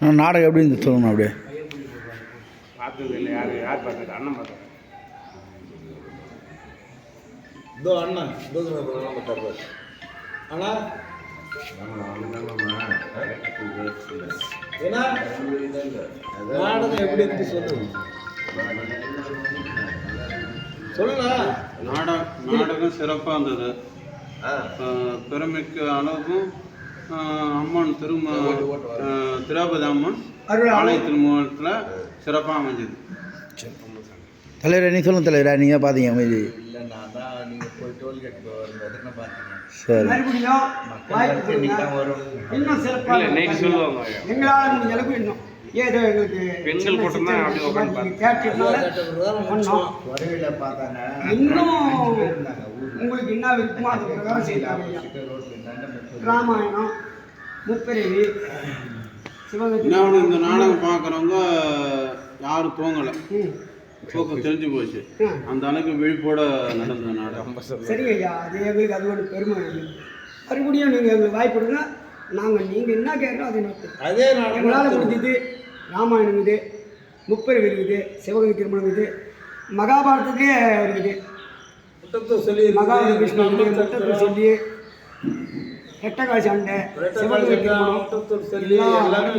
நான் நாடகம் எப்படி இருந்து சொல்லணும் அப்படியே? பார்த்தது இல்லை யார் யார் பார்த்தது அண்ணன் பார்த்தது இதோ அண்ணா? தூதுன பண்ணலாம் பட்டார் அண்ணா ஏன்னா நாடகம் எப்படி இருந்து சொல்லு. சொல்லுண்ணா. நாடகம் நாடகம் சிறப்பாக இருந்தது. பெருமிக்க அளவும் அம்மன் திரும திரௌபதி அம்மன் ஆலய திருமணத்தில் சிறப்பாக அமைஞ்சது. தலைவரா நீ சொல்லுங்க தலைவரா நீங்கள் பார்த்தீங்க அமைதி. இல்லை நான் தான் நீங்கள் போய் டோல்கேட் வரும்போது பார்த்தீங்க சரி. வாய்ப்பு கொடுங்க இன்னும் சிறப்பாக இல்லை நைட்டு சொல்லுவாங்க. எங்களால் முடிஞ்ச அளவுக்கு இன்னும். ஏதோ எங்களுக்கு பெண்கள் கூட்டம் தான் அப்படி உட்காந்து நீங்க கேட்டதுனால பார்த்தாங்க இன்னும் உங்களுக்கு என்ன விருப்பமோ அது பிரகாரம் செய்தாங்க ஐயா. ராமாயணம் முப்பிரவி சிவகங்கை இந்த நாடகம் பார்க்குறவங்க யாரும் தூங்கலை. தூக்கம் தெரிஞ்சு போச்சு. அந்த அளவுக்கு விழிப்போட நடந்த நாடகம் சரிங்க ஐயா அது எங்களுக்கு அது ஒரு பெருமை இல்லை. மறுபடியும் நீங்கள் எங்களுக்கு வாய்ப்பு கொடுங்க நாங்கள் நீங்கள் என்ன கேட்குறோம் அதை அதே எங்களால் நாடகம் முடிஞ்சது ராமாயணம் இது முப்பெருவி இருக்குது சிவகங்கை திருமணம் இருக்குது மகாபாரதத்திலே இருக்குது முட்டத்தை சொல்லி மகாவிஷ்ணு முட்டத்தில் சொல்லி ரெட்டகால் சண்டை சொல்லி எல்லாம்